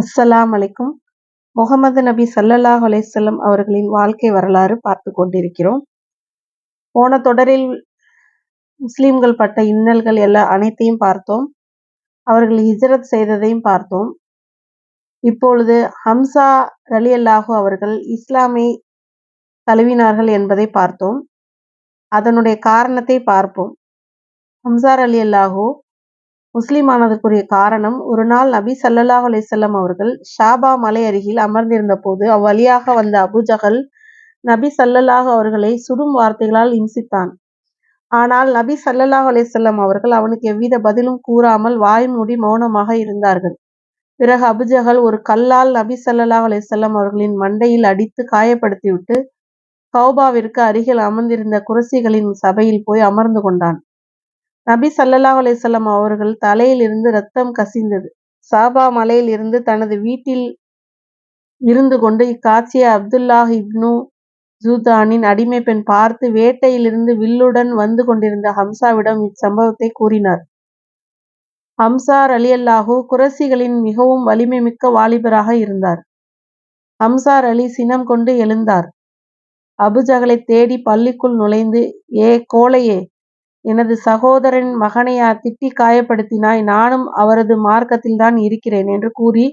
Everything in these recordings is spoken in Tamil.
அஸ்ஸலாம் அலைக்கும். முகமது நபி சல்லல்லாஹ் அலைஹி அவர்களின் வாழ்க்கை வரலாறு பார்த்து கொண்டிருக்கிறோம். போன தொடரில் முஸ்லீம்கள் பட்ட இன்னல்கள் எல்லா அனைத்தையும் பார்த்தோம். அவர்கள் ஹிஜ்ரத் செய்ததையும் பார்த்தோம். இப்பொழுது ஹம்சா ரலியல்லாஹு அவர்கள் இஸ்லாமை தழுவினார்கள் என்பதை பார்த்தோம். அதனுடைய காரணத்தை பார்ப்போம். ஹம்சார் அலி அல்லாஹோ முஸ்லிம் ஆனதற்குரிய காரணம் ஒரு நாள் நபி சல்லல்லாஹ் அலிசல்லம் அவர்கள் ஷாபா மலை அருகில் அமர்ந்திருந்த போது அவ்வழியாக வந்த அபுஜகல் நபி சல்லல்லாஹ் அவர்களை சுடும் வார்த்தைகளால் இம்சித்தான். ஆனால் நபி சல்லல்லாஹ் அலிசல்லம் அவர்கள் அவனுக்கு எவ்வித பதிலும் கூறாமல் வாய் மூடி மௌனமாக இருந்தார்கள். பிறகு அபுஜகல் ஒரு கல்லால் நபி சல்லல்லாஹ் அலிசல்லம் அவர்களின் மண்டையில் அடித்து காயப்படுத்திவிட்டு கௌபாவிற்கு அருகில் அமர்ந்திருந்த குரசிகளின் சபையில் போய் அமர்ந்து கொண்டான். நபி ஸல்லல்லாஹு அலைஹி அவர்கள் தலையிலிருந்து இரத்தம் கசிந்தது. சாபா மலையில் இருந்து தனது வீட்டில் இருந்து கொண்டு இக்காட்சியை அப்துல்லாஹ் இப்னு ஜூதானின் அடிமை பெண் பார்த்து வேட்டையிலிருந்து வில்லுடன் வந்து கொண்டிருந்த ஹம்சாவிடம் இச்சம்பவத்தை கூறினார். ஹம்சா ரலியல்லாஹு குரசிகளின் மிகவும் வலிமை மிக்க வாலிபராக இருந்தார். ஹம்சார் அலி சினம் கொண்டு எழுந்தார். அபுஜகலை தேடி பள்ளிக்குள் நுழைந்து ஏ கோழையே எனது சகோதரன் மகனையா திட்டி காயப்படுத்தினாய் நானும் அவரது மார்க்கத்தில்தான் இருக்கிறேன் என்று கூறி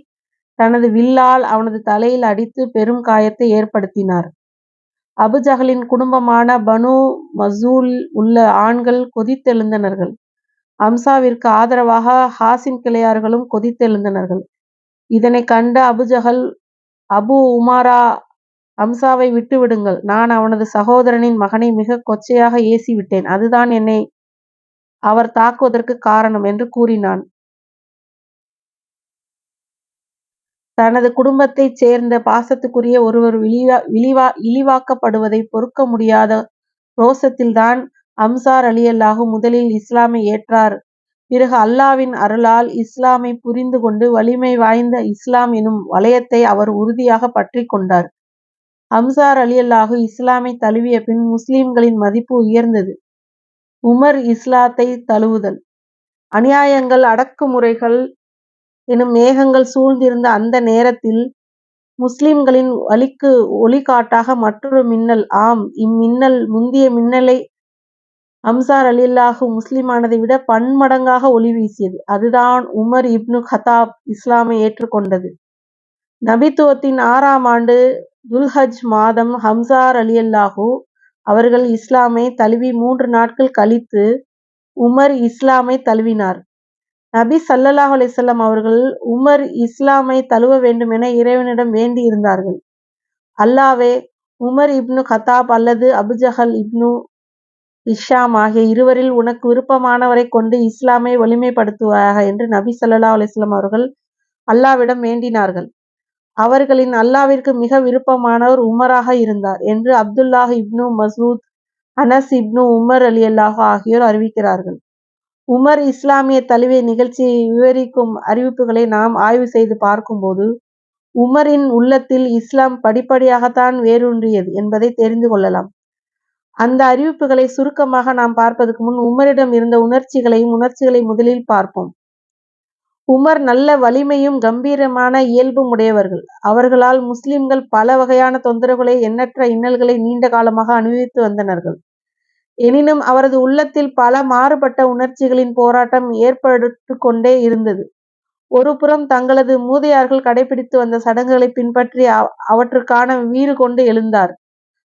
தனது வில்லால் அவனது தலையில் அடித்து பெரும் காயத்தை ஏற்படுத்தினார். அபுஜகலின் குடும்பமான பனு மசூல் உள்ள ஆண்கள் கொதித்தெழுந்தனர்கள். அம்சாவிற்கு ஆதரவாக ஹாசின் கிளையார்களும் கொதித்தெழுந்தனர்கள். இதனை கண்ட அபுஜகல் அபு உமாரா ஹம்சாவை விட்டு விடுங்கள் நான் அவனது சகோதரனின் மகனை மிக கொச்சையாக ஏசிவிட்டேன். அதுதான் என்னை அவர் தாக்குவதற்கு காரணம் என்று கூறினான். தனது குடும்பத்தைச் சேர்ந்த பாசத்துக்குரிய ஒருவர் விழிவா இழிவா இழிவாக்கப்படுவதை பொறுக்க முடியாத ரோசத்தில்தான் அம்சார் அலியல்லாஹு முதலில் இஸ்லாமை ஏற்றார். பிறகு அல்லாவின் அருளால் இஸ்லாமை புரிந்து கொண்டு வலிமை வாய்ந்த இஸ்லாம் எனும் வளையத்தை அவர் உறுதியாக பற்றி கொண்டார். ஹம்சார் அலியல்லாஹு இஸ்லாமை தழுவிய பின் முஸ்லிம்களின் மதிப்பு உயர்ந்தது. உமர் இஸ்லாத்தை தழுவுதல். அநியாயங்கள் அடக்குமுறைகள் எனும் மேகங்கள் சூழ்ந்திருந்த அந்த நேரத்தில் முஸ்லிம்களின் வழிக்கு ஒளிகாட்டாக மற்றொரு மின்னல் ஆம் இம்மின்னல் முந்திய மின்னலை அம்சார் அலில்லாஹு முஸ்லிமானதை விட பன்மடங்காக ஒளி வீசியது. அதுதான் உமர் இப்னு ஹதாப் இஸ்லாமை ஏற்றுக்கொண்டது. நபித்துவத்தின் ஆறாம் ஆண்டு துல்ஹஜ் மாதம் ஹம்சார் அலியல்லாஹு அவர்கள் இஸ்லாமை தழுவி மூன்று நாட்கள் கழித்து உமர் இஸ்லாமை தழுவினார். நபி சல்லல்லாஹ் அலிசல்லாம் அவர்கள் உமர் இஸ்லாமை தழுவ வேண்டும் என இறைவனிடம் வேண்டி இருந்தார்கள். அல்லாவே உமர் இப்னு கத்தாப் அல்லது அபுஜஹல் இப்னு இஷாம் ஆகிய இருவரில் உனக்கு விருப்பமானவரை கொண்டு இஸ்லாமை வலிமைப்படுத்துவாயாக என்று நபி சல்லா அலிஸ்லாம் அவர்கள் அல்லாவிடம் வேண்டினார்கள். அவர்களின் அல்லாவிற்கு மிக விருப்பமானவர் உமராக இருந்தார் என்று Abdullah Ibn Masood Anas Ibn Umar அலியல்லாஹு ஆகியோர் அறிவிக்கிறார்கள். உமர் இஸ்லாமிய தழுவிய நிகழ்ச்சியை விவரிக்கும் அறிவிப்புகளை நாம் ஆய்வு செய்து பார்க்கும்போது உமரின் உள்ளத்தில் இஸ்லாம் படிப்படியாகத்தான் வேரூன்றியது என்பதை தெரிந்து கொள்ளலாம். அந்த அறிவிப்புகளை சுருக்கமாக நாம் பார்ப்பதற்கு முன் உமரிடம் இருந்த உணர்ச்சிகளையும் உணர்ச்சிகளை முதலில் பார்ப்போம். உமர் நல்ல வலிமையும் கம்பீரமான இயல்பும் உடையவர்கள். அவர்களால் முஸ்லிம்கள் பல வகையான தொந்தரவுகளை எண்ணற்ற இன்னல்களை நீண்ட காலமாக அனுபவித்து வந்தனர்கள். எனினும் அவரது உள்ளத்தில் பல மாறுபட்ட உணர்ச்சிகளின் போராட்டம் ஏற்பட்டு கொண்டே இருந்தது. ஒரு புறம் தங்களது மூதையார்கள் கடைபிடித்து வந்த சடங்குகளை பின்பற்றி அவற்றுக்கான வீறு கொண்டு எழுந்தார்.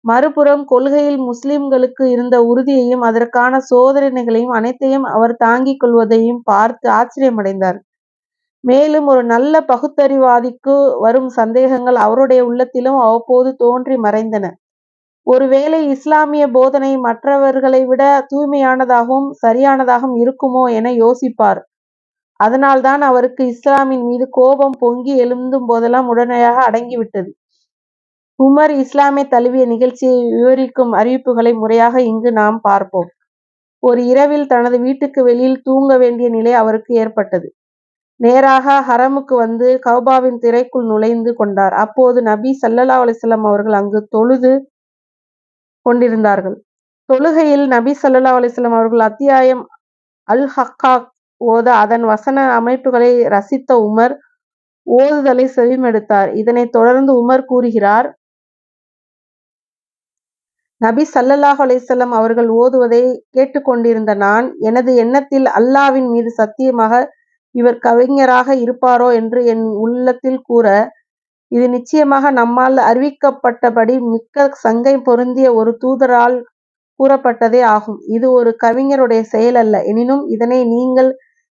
மறுபுறம் கொள்கையில் முஸ்லிம்களுக்கு இருந்த உறுதியையும் அதற்கான சோதனைகளையும் அனைத்தையும் அவர் தாங்கிக் கொள்வதையும் பார்த்து ஆச்சரியமடைந்தார். மேலும் ஒரு நல்ல பகுத்தறிவாதிக்கு வரும் சந்தேகங்கள் அவருடைய உள்ளத்திலும் அவ்வப்போது தோன்றி மறைந்தன. ஒருவேளை இஸ்லாமிய போதனை மற்றவர்களை விட தூய்மையானதாகவும் சரியானதாகவும் இருக்குமோ என யோசிப்பார். அதனால்தான் அவருக்கு இஸ்லாமின் மீது கோபம் பொங்கி எழுந்தும் போதெல்லாம் உடனடியாக அடங்கிவிட்டது. உமர் இஸ்லாமை தழுவிய நிகழ்ச்சியை விவரிக்கும் அறிவிப்புகளை முறையாக இங்கு நாம் பார்ப்போம். ஒரு இரவில் தனது வீட்டுக்கு வெளியில் தூங்க வேண்டிய நிலை அவருக்கு ஏற்பட்டது. நேராக ஹரமுக்கு வந்து கௌபாவின் திரைக்குள் நுழைந்து கொண்டார் அப்போது நபி சல்லல்லா அலிஸ்லாம் அவர்கள் அங்கு தொழுது கொண்டிருந்தார்கள் தொழுகையில் நபி சல்லா அலிஸ்லாம் அவர்கள் அத்தியாயம் அல் ஹக்கா ஓத அதன் வசன அமைப்புகளை ரசித்த உமர் ஓதுதலை செவிமெடுத்தார். இதனைத் தொடர்ந்து உமர் கூறுகிறார் நபி சல்லல்லாஹ் அலிசல்லம் அவர்கள் ஓதுவதை கேட்டுக் கொண்டிருந்த நான், எனது எண்ணத்தில் அல்லாஹ்வின் மீது சத்தியமாக இவர் கவிஞராக இருப்பாரோ என்று என் உள்ளத்தில் கூற, இது நிச்சயமாக நம்மால் அறிவிக்கப்பட்டபடி மிக்க சங்கை பொருந்திய ஒரு தூதரால் கூறப்பட்டதே ஆகும். இது ஒரு கவிஞருடைய செயல் அல்ல. எனினும் இதனை நீங்கள்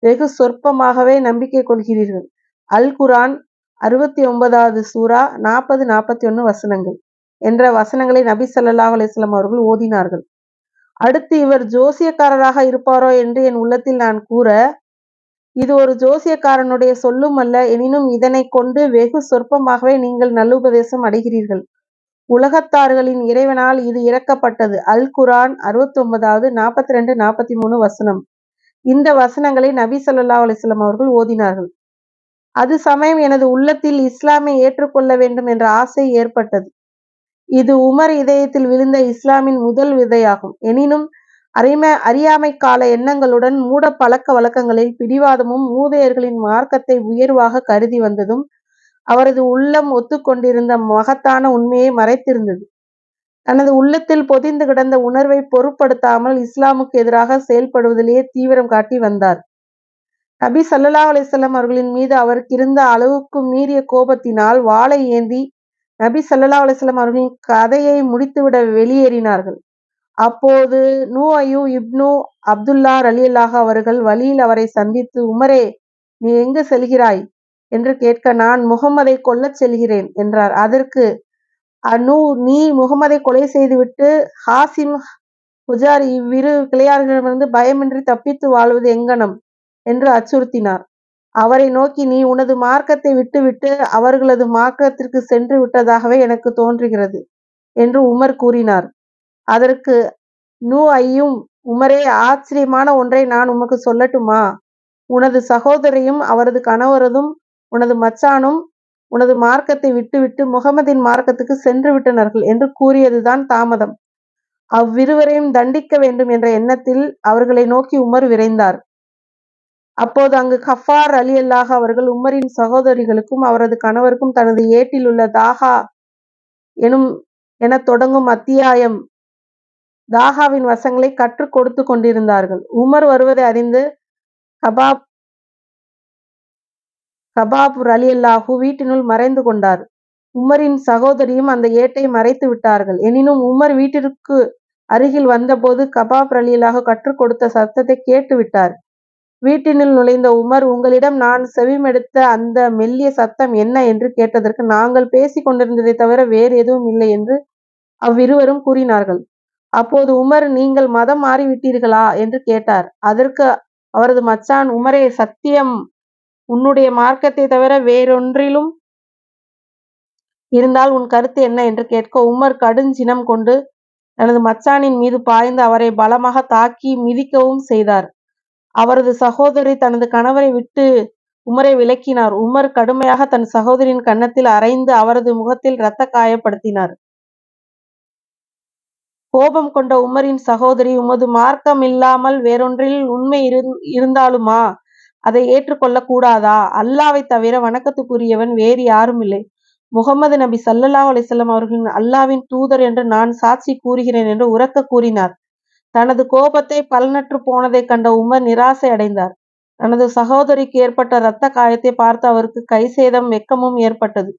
வெகு சொற்பமாகவே நம்பிக்கை கொள்கிறீர்கள். அல் குரான் அறுபத்தி ஒன்பதாவது சூரா நாற்பது, நாற்பத்தி ஒன்று வசனங்கள் என்ற வசனங்களை நபி சல்லாஹ் அலிஸ்லாம் அவர்கள் ஓதினார்கள். அடுத்து இவர் ஜோசியக்காரராக இருப்பாரோ என்று என் உள்ளத்தில் நான் கூற, இது ஒரு ஜோசியக்காரனுடைய சொல்லும் அல்ல. எனினும் இதனைக் கொண்டு வெகு சொற்பமாகவே நீங்கள் நல்லுபதேசம் அடைகிறீர்கள். உலகத்தார்களின் இறைவனால் இது இறக்கப்பட்டது. அல் குர்ஆன் அறுபத்தொன்பதாவது, நாற்பத்தி மூணு வசனம். இந்த வசனங்களை நபி சொல்லா அலிஸ்லாம் அவர்கள் ஓதினார்கள். அது சமயம் எனது உள்ளத்தில் இஸ்லாமை ஏற்றுக்கொள்ள வேண்டும் என்ற ஆசை ஏற்பட்டது. இது உமர் இதயத்தில் விழுந்த இஸ்லாமின் முதல் விதையாகும். எனினும் அறிம அறியாமை கால எண்ணங்களுடன் மூட பழக்க வழக்கங்களில் பிடிவாதமும் மூதையர்களின் மார்க்கத்தை உயர்வாக கருதி வந்ததும் அவரது உள்ளம் ஒத்துக் கொண்டிருந்த மகத்தான உண்மையை மறைத்திருந்தது. தனது உள்ளத்தில் பொதிந்து கிடந்த உணர்வை பொருட்படுத்தாமல் இஸ்லாமுக்கு எதிராக செயல்படுவதிலேயே தீவிரம் காட்டி வந்தார். நபி சல்லல்லா அலிசல்லாம் அவர்களின் மீது அவருக்கிருந்த அளவுக்கு மீறிய கோபத்தினால் வாளை ஏந்தி நபி சல்லல்லா அலிஸ்லாம் அவர்களின் கதையை முடித்துவிட வெளியேறினார்கள். அப்போது நுஅய்மு இப்னு அப்துல்லா ரலியல்லாஹு அவர்கள் வழியில் அவரை சந்தித்து, உமரே, நீ எங்கு செல்கிறாய்? என்று கேட்க, நான் முஹம்மதைக் கொல்லச் செல்கிறேன் என்றார். அதற்கு அநூ நீ முகமதை கொலை செய்துவிட்டு ஹாசிம் ஹுஜார் இவ்விரு கிளையார்களிடமிருந்து பயமின்றி தப்பித்து வாழ்வது எங்கனம் என்று அச்சுறுத்தினார். அவரை நோக்கி, நீ உனது மார்க்கத்தை விட்டுவிட்டு அவர்களது மார்க்கத்திற்கு சென்று விட்டதாகவே எனக்கு தோன்றுகிறது என்று உமர் கூறினார். அதற்கு நுஅய்ம், உமரே, ஆச்சரியமான ஒன்றை நான் உமக்கு சொல்லட்டுமா? உனது சகோதரியும் அவரது கணவரதும் உனது மச்சானும் உனது மார்க்கத்தை விட்டுவிட்டு முகமதி மார்க்கத்துக்கு சென்று விட்டனர்கள் என்று கூறியதுதான் தாமதம். அவ்விருவரையும் தண்டிக்க வேண்டும் என்ற எண்ணத்தில் அவர்களை நோக்கி உமர் விரைந்தார். அப்போது அங்கு கஃபார் அலி அல்லாஹ் அவர்கள் உமரின் சகோதரிகளுக்கும் அவரது கணவருக்கும் தனது ஏட்டில் உள்ள தாகா எனும் என தொடங்கும் அத்தியாயம் தாஹாவின் வசங்களை கற்றுக் கொடுத்துக் கொண்டிருந்தார்கள். உமர் வருவதை அறிந்து கபாப் ரலியல்லாஹு வீட்டினுள் மறைந்து கொண்டார். உமரின் சகோதரியும் அந்த ஏட்டை மறைத்து விட்டார்கள். எனினும் உமர் வீட்டிற்கு அருகில் வந்தபோது கபாப் ரலியலாக கற்றுக் கொடுத்த சத்தத்தை கேட்டு விட்டார் வீட்டினுள் நுழைந்த உமர், உங்களிடம் நான் செவிமெடுத்த அந்த மெல்லிய சத்தம் என்ன? என்று கேட்டதற்கு, நாங்கள் பேசிக் கொண்டிருந்ததை தவிர வேறு எதுவும் இல்லை என்று அவ்விருவரும் கூறினார்கள். அப்போது உமர், நீங்கள் மதம் மாறிவிட்டீர்களா? என்று கேட்டார். அதற்கு அவரது மச்சான், உமரே, சத்தியம் உன்னுடைய மார்க்கத்தை தவிர வேறொன்றிலும் இருந்தால் உன் கருத்து என்ன? என்று கேட்க, உமர் கடுஞ்சினம் கொண்டு தனது மச்சானின் மீது பாய்ந்து அவரை பலமாக தாக்கி மிதிக்கவும் செய்தார். அவரது சகோதரி தனது கணவரை விட்டு உமரை விலக்கினார். உமர் கடுமையாக தன் சகோதரியின் கன்னத்தில் அறைந்து அவரது முகத்தில் இரத்த காயப்படுத்தினார். கோபம் கொண்ட உமரின் சகோதரி, உமது மார்க்கம் இல்லாமல் வேறொன்றில் உண்மை இருந்தாலுமா அதை ஏற்றுக்கொள்ள கூடாதா? அல்லாவை தவிர வணக்கத்துக்குரியவன் வேறு யாருமில்லை. முகமது நபி சல்லல்லா அலைஹி அவர்களின் அல்லாவின் தூதர் என்று நான் சாட்சி கூறுகிறேன் என்று உறக்க கூறினார். தனது கோபத்தை பலனற்றுப் போனதைக் கண்ட உமர் நிராசை அடைந்தார். தனது சகோதரிக்கு ஏற்பட்ட இரத்த காயத்தை பார்த்து அவருக்குக் சேதம் வெக்கமும் ஏற்பட்டது.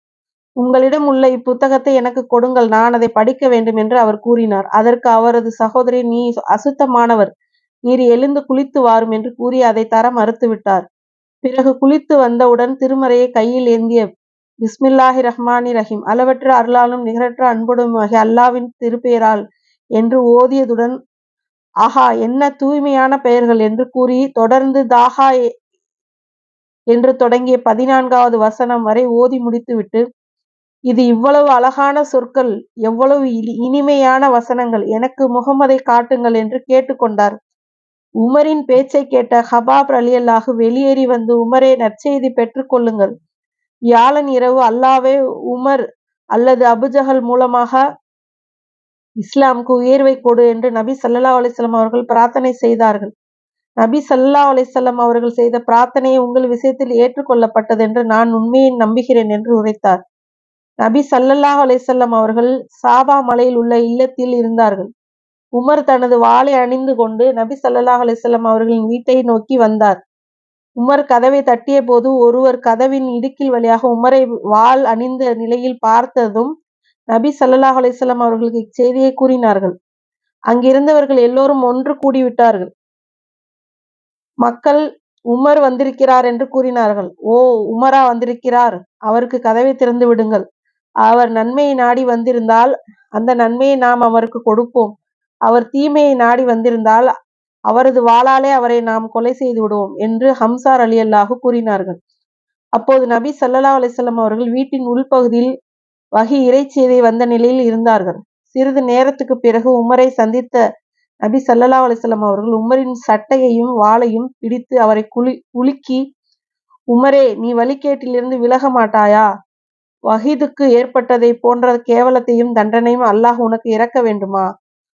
உங்களிடம் உள்ள இப்புத்தகத்தை எனக்குக் கொடுங்கள் நான் அதை படிக்க வேண்டும் என்று அவர் கூறினார். அதற்கு அவரது சகோதரி, நீ அசுத்தமானவர். நீர் எழுந்து குளித்து வாரும் என்று கூறி அதை தர மறுத்துவிட்டார். பிறகு குளித்து வந்தவுடன் திருமறையை கையில் ஏந்திய பிஸ்மில்லாஹி ரஹ்மானி ரஹீம் அளவற்ற அருளாலும் நிகரற்ற அன்புடுமாகி அல்லாவின் திருப்பெயரால் என்று ஓதியதுடன், ஆஹா என்ன தூய்மையான பெயர்கள் என்று கூறி, தொடர்ந்து தாஹா என்று தொடங்கிய பதினான்காவது வசனம் வரை ஓதி முடித்துவிட்டு, இது இவ்வளவு அழகான சொற்கள், எவ்வளவு இனிமையான வசனங்கள், எனக்கு முகமதை காட்டுங்கள் என்று கேட்டுக்கொண்டார் உமரின் பேச்சை கேட்ட ஹபாப் அலியல்லாஹு வெளியேறி வந்து, உமரே, நற்செய்தி பெற்றுக்கொள்ளுங்கள் வியாழன் இரவு அல்லாவே உமர் அல்லது அபுஜஹல் மூலமாக இஸ்லாமுக்கு உயர்வைக் கொடு என்று நபி சல்லா அலைஹி அவர்கள் பிரார்த்தனை செய்தார்கள். நபி சல்லா அலிசல்லாம் அவர்கள் செய்த பிரார்த்தனையை உங்கள் விஷயத்தில் ஏற்றுக்கொள்ளப்பட்டது என்று நான் உண்மையை நம்புகிறேன் என்று உரைத்தார். நபி சல்லல்லாஹ் அலைசல்லம் அவர்கள் சாபா மலையில் உள்ள இல்லத்தில் இருந்தார்கள். உமர் தனது வாளை அணிந்து கொண்டு நபி சல்லல்லாஹ் அலைசல்லம் அவர்களின் வீட்டை நோக்கி வந்தார். உமர் கதவை தட்டிய போது ஒருவர் கதவின் இடுக்கில் வழியாக உமரை வாள் அணிந்த நிலையில் பார்த்ததும் நபி ஸல்லல்லாஹு அலைஹி அவர்களுக்கு இச்செய்தியை கூறினார்கள். அங்கிருந்தவர்கள் எல்லோரும் ஒன்று கூடிவிட்டார்கள். மக்கள் உமர் வந்திருக்கிறார் என்று கூறினார்கள். ஓ உமரா வந்திருக்கிறார் அவருக்கு கதவை திறந்து விடுங்கள். அவர் நன்மையை நாடி வந்திருந்தால் அந்த நன்மையை நாம் அவருக்கு கொடுப்போம். அவர் தீமையை நாடி வந்திருந்தால் அவரது வாளாலே அவரை நாம் கொலை செய்து விடுவோம் என்று ஹம்ஸா ரலியல்லாஹு கூறினார்கள். அப்போது நபி சல்லா அலைஹி அவர்கள் வீட்டின் உள்பகுதியில் வகி இறைச்செய்தி வந்த நிலையில் இருந்தார்கள். சிறிது நேரத்துக்குப் பிறகு உமரை சந்தித்த நபி சல்லா அலைஹி அவர்கள் உமரின் சட்டையையும் வாளையும் பிடித்து அவரை குளி குலுக்கி உமரே நீ வழிகேட்டிலிருந்து விலக மாட்டாயா? வஹீதுக்கு ஏற்பட்டதைப் போன்ற கேவலத்தையும் தண்டனையும் அல்லாஹ் உனக்கு இறக்க வேண்டுமா?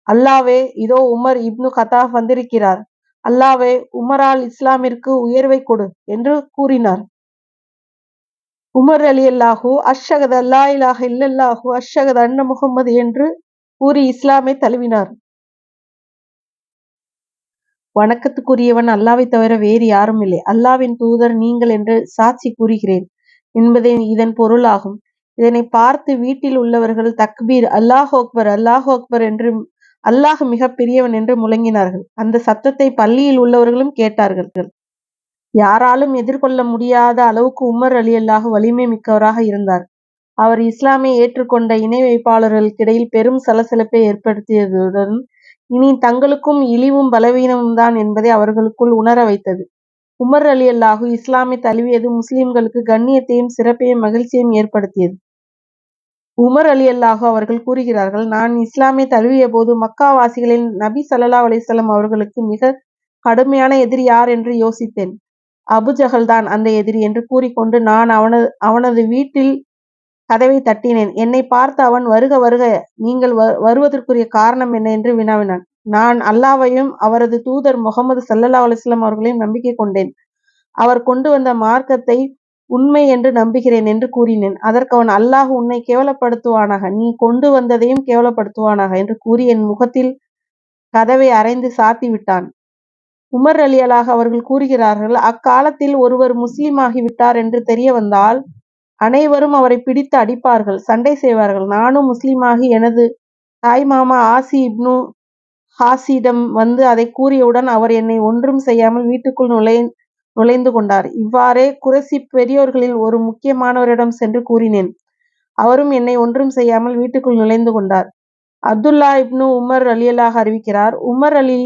அல்லாவே இதோ உமர் இப்னு கத்தாப் வந்திருக்கிறார். அல்லாவே உமரால் இஸ்லாமிற்கு உயர்வைக் கொடு என்று கூறினார். உமர் அலி ரலியல்லாஹு அஷ்ஹது அல்லா இலாஹ இல்லல்லாஹு அஷ்ஹது அன்ன முகம்மது என்று கூறி இஸ்லாமை தழுவினார். வணக்கத்துக்குரியவன் அல்லாவை தவிர வேறு யாருமில்லை. அல்லாவின் தூதர் நீங்கள் என்று சாட்சி கூறுகிறேன் என்பதே இதன் பொருளாகும். இதனைப் பார்த்து வீட்டில் உள்ளவர்கள் தக்பீர், அல்லாஹ் அக்பர், அல்லாஹ் அக்பர் என்று அல்லாஹ் மிக பெரியவன் என்று முழங்கினார்கள். அந்த சத்தத்தை பள்ளியில் உள்ளவர்களும் கேட்டார்கள். யாராலும் எதிர்கொள்ள முடியாத அளவுக்கு உமர் அலி அல்லாஹ் வலிமை மிக்கவராக இருந்தார். அவர் இஸ்லாமை ஏற்றுக்கொண்ட இணை வைப்பாளர்களுக்கிடையில் பெரும் சலசலப்பை ஏற்படுத்தியதுடன் இனி தங்களுக்கும் இழிவும் பலவீனமும் தான் என்பதை அவர்களுக்குள் உணர வைத்தது. உமர் ரலியல்லாஹு இஸ்லாமை தழுவியது முஸ்லிம்களுக்கு கண்ணியத்தையும் சிறப்பையும் மகிழ்ச்சியையும் ஏற்படுத்தியது. உமர் ரலியல்லாஹு அவர்கள் கூறுகிறார்கள் நான் இஸ்லாமைத் தழுவியபோது மக்காவாசிகளின் நபி சல்லா அலைஹி அவர்களுக்கு மிக கடுமையான எதிரி யார் என்று யோசித்தேன். அபூஜஹல்தான் அந்த எதிரி என்று கூறிக்கொண்டு நான் அவனது அவனது வீட்டில் கதவை தட்டினேன். என்னை பார்த்து அவன் வருக வருக நீங்கள் வருவதற்குரிய காரணம் என்ன? என்று வினாவினான் நான் அல்லாவையும் அவரது தூதர் முகமது சல்லல்லா அலிஸ்லாம் அவர்களையும் நம்பிக்கை கொண்டேன். அவர் கொண்டு வந்த மார்க்கத்தை உண்மை என்று நம்புகிறேன் என்று கூறினேன். அதற்கு அவன் அல்லாஹ் உன்னை கேவலப்படுத்துவானாக நீ கொண்டு வந்ததையும் கேவலப்படுத்துவானாக என்று கூறி என் முகத்தில் கதவை அறைந்து சாத்திவிட்டான். உமர் அலியலாக அவர்கள் கூறுகிறார்கள் அக்காலத்தில் ஒருவர் முஸ்லீம் விட்டார் என்று தெரிய வந்தால் அனைவரும் அவரை பிடித்து அடிப்பார்கள் சண்டை செய்வார்கள். நானும் முஸ்லிமாகி எனது தாய் மாமா ஆசி இப்னு ஹாஸிடம் வந்து அதை கூறியவுடன் அவர் என்னை ஒன்றும் செய்யாமல் வீட்டுக்குள் நுழைந்து கொண்டார். இவ்வாறே குறைஷிப் பெரியோர்களில் ஒரு முக்கியமானவரிடம் சென்று கூறினேன். அவரும் என்னை ஒன்றும் செய்யாமல் வீட்டுக்குள் நுழைந்து கொண்டார். அப்துல்லா இப்னு உமர் ரலியல்லாஹு அறிவிக்கிறார் உமர் அலி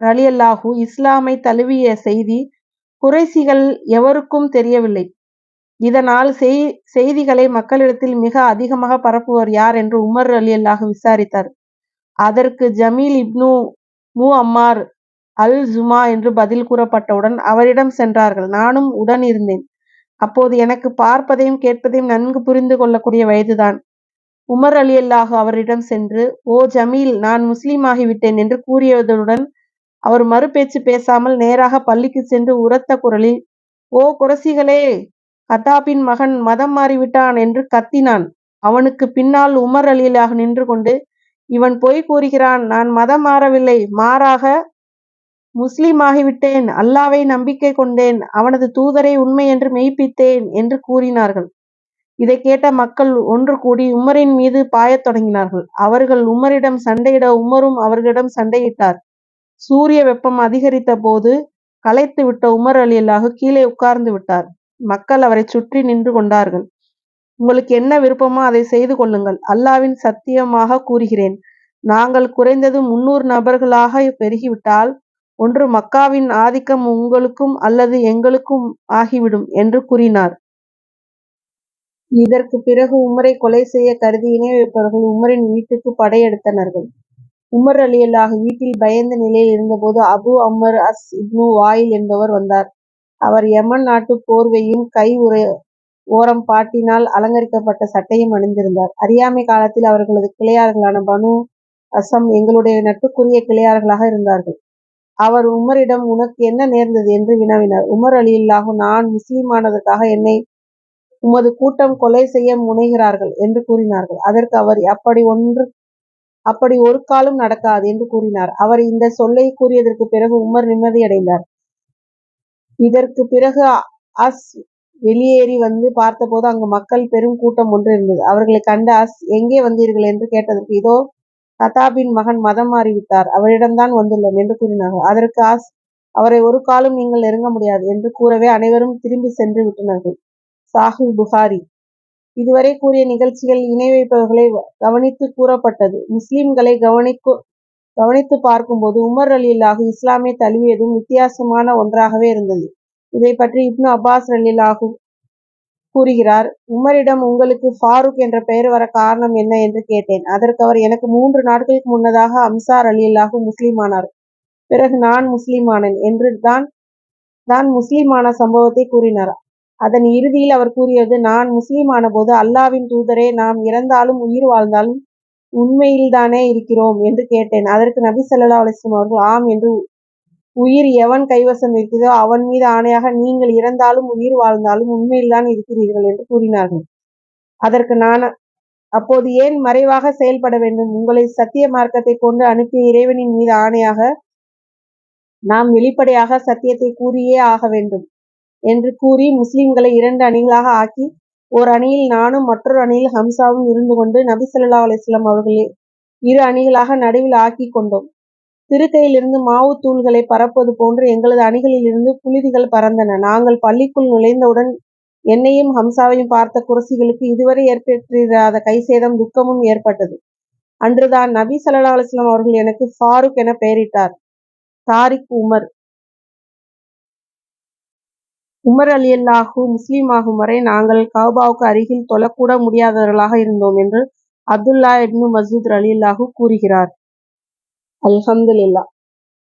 ரலியல்லாஹு இஸ்லாமை தழுவிய செய்தி குறைசிகள் எவருக்கும் தெரியவில்லை. இதனால் செய்திகளை மக்களிடத்தில் மிக அதிகமாக பரப்புவர் யார் என்று உமர் ரலியல்லாஹு விசாரித்தார். அதற்கு ஜமீல் இப்னு முஅம்மார் அல்-ஜுமா என்று பதில் கூறப்பட்டவுடன் அவரிடம் சென்றார்கள். நானும் உடன் இருந்தேன். அப்போது எனக்குப் பார்ப்பதையும் கேட்பதையும் நன்கு புரிந்து கொள்ளக்கூடிய வயதுதான். உமர் ரலியல்லாஹு அவரிடம் சென்று ஓ ஜமீல் நான் முஸ்லிமாகி விட்டேன் என்று கூறியதுடன் அவர் மறுபேச்சு பேசாமல் நேராகப் பள்ளிக்குச் சென்று உரத்த குரலில் ஓ குறைஷிகளே கத்தாபின் மகன் மதம் மாறிவிட்டான் என்று கத்தினான். அவனுக்குப் பின்னால் உமர் ரலியல்லாஹு நின்று கொண்டு இவன் பொய் கூறுகிறான் நான் மதம் மாறவில்லை மாறாக முஸ்லிமாகிவிட்டேன் அல்லாவை நம்பிக்கை கொண்டேன் அவனது தூதரை உண்மை என்று மெய்ப்பித்தேன் என்று கூறினார்கள். இதைக் கேட்ட மக்கள் ஒன்று கூடி உமரின் மீது பாயத் தொடங்கினார்கள். அவர்கள் உமரிடம் சண்டையிட உமரும் அவர்களிடம் சண்டையிட்டார். சூரிய வெப்பம் அதிகரித்த போது களைத்துவிட்ட உமர் ரலியல்லாஹு கீழே உட்கார்ந்து விட்டார். மக்கள் அவரைச் சுற்றி நின்று கொண்டார்கள். உங்களுக்கு என்ன விருப்பமோ அதை செய்து கொள்ளுங்கள். அல்லாவின் சத்தியமாக கூறுகிறேன் நாங்கள் குறைந்தது முன்னூறு நபர்களாக பெருகிவிட்டால் ஒன்று மக்காவின் ஆதிக்கம் உங்களுக்கும் அல்லது எங்களுக்கும் ஆகிவிடும் என்று கூறினார். இதற்குப் பிறகு உமரை கொலை செய்ய கருதி இணை வைப்பவர்கள் உமரின் வீட்டுக்கு படையெடுத்தனர்கள். உமர் ரலியல்லாஹு வீட்டில் பயந்த நிலையில் இருந்தபோது அபு அமர் அஸ் இப்னு வாயில் என்பவர் வந்தார். அவர் யமன் நாட்டுப் போர்வையும் கை ஓரம் பாட்டினால் அலங்கரிக்கப்பட்ட சட்டையும் அணிந்திருந்தார். அறியாமை காலத்தில் அவர்களது கிளையார்களான பனு அசம் எங்களுடைய நட்புக்குரிய கிளையார்களாக இருந்தார்கள். அவர் உமரிடம் உனக்கு என்ன நேர்ந்தது என்று வினவினார். உமர் ரலியல்லாஹு நான் முஸ்லீமானதற்காக என்னை உமது கூட்டம் கொலை செய்ய முனைகிறார்கள் என்று கூறினார்கள். அதற்கு அவர் அப்படி ஒன்று அப்படி ஒரு காலம் நடக்காது என்று கூறினார். அவர் இந்த சொல்லை கூறியதற்குப் பிறகு உமர் நிம்மதியடைந்தார். இதற்குப் பிறகு அஸ் வெளியேறி வந்து பார்த்தபோது அங்கு மக்கள் பெரும் கூட்டம் ஒன்று இருந்தது. அவர்களை கண்டு அஸ் எங்கே வந்தீர்கள்? என்று கேட்டதற்கு இதோ கதாபின் மகன் மதம் மாறிவிட்டார். அவரிடம்தான் வந்துள்ளோம் என்று கூறினார்கள். அதற்கு ஆஸ் அவரை ஒரு காலம் நீங்கள் நெருங்க முடியாது என்று கூறவே அனைவரும் திரும்பி சென்று விட்டனர்கள். ஸஹீஹ் புகாரி இதுவரை கூறிய நிகழ்ச்சிகள் இணை வைப்பவர்களை கவனித்து கூறப்பட்டது. முஸ்லிம்களை கவனிக்கு கவனித்துப் பார்க்கும்போது உமர் ரலியல்லாஹு இஸ்லாமை தழுவியதும் வித்தியாசமான ஒன்றாகவே இருந்தது. இதை பற்றி இப்னு அப்பாஸ் ரலியல்லாஹு கூறுகிறார் உமரிடம் உங்களுக்கு ஃபாரூக் என்ற பெயர் வர காரணம் என்ன? என்று கேட்டேன். அதற்கு அவர் எனக்கு மூன்று நாட்களுக்கு முன்னதாக அம்சார் ரலியல்லாஹு முஸ்லிமானார். பிறகு நான் முஸ்லிமானேன் என்று தான் முஸ்லிமான சம்பவத்தை கூறினார். அதன் இறுதியில் அவர் கூறியது நான் முஸ்லிமானபோது அல்லாஹ்வின் தூதரே நாம் இறந்தாலும் உயிர் வாழ்ந்தாலும் உண்மையில்தானே இருக்கிறோம்? என்று கேட்டேன். அதற்கு நபி சல்லா அலைஹி அவர்கள் ஆம் என்று உயிர் எவன் கைவசம் இருக்கிறதோ அவன் மீது ஆணையாக நீங்கள் இறந்தாலும் உயிர் வாழ்ந்தாலும் உண்மையில்தான் இருக்கிறீர்கள் என்று கூறினார்கள். அதற்கு நான் அப்போது ஏன் மறைவாக செயல்பட வேண்டும்? உங்களை சத்திய மார்க்கத்தை கொண்டு அனுப்பிய இறைவனின் மீது ஆணையாக நாம் வெளிப்படையாக சத்தியத்தை கூறியே ஆக வேண்டும் என்று கூறி முஸ்லிம்களை இரண்டு அணிகளாக ஆக்கி ஓர் அணியில் நானும் மற்றொரு அணியில் ஹம்சாவும் இருந்து கொண்டு நபி ஸல்லல்லாஹு அலிஸ்லாம் அவர்களே அவர்களை இரு அணிகளாக நடுவில் ஆக்கிக் கொண்டோம். திருக்கையிலிருந்து மாவுத் தூள்களை பறப்பது போன்று எங்களது அணிகளிலிருந்து புழுதிகள் பறந்தன. நாங்கள் பள்ளிக்குள் நுழைந்தவுடன் என்னையும் ஹம்சாவையும் பார்த்த குரசிகளுக்கு இதுவரை ஏற்பட்டிராத கைசேதம் துக்கமும் ஏற்பட்டது. அன்றுதான் நபி சல்லா அலுவலாம் அவர்கள் எனக்கு ஃபாரூக் என பெயரிட்டார். தாரிக் உமர் உமர் அலியல்லாஹு முஸ்லீம் ஆகும் வரை நாங்கள் கவுபாவுக்கு அருகில் தொழக்கூட முடியாதவர்களாக இருந்தோம் என்று அப்துல்லா இப்னு மஸ்ஊத் ரலியல்லாஹு கூறுகிறார். அல்ஹம்துலில்லாஹ்.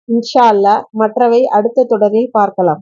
இன்ஷா அல்லா மற்றவை அடுத்த தொடரில் பார்க்கலாம்.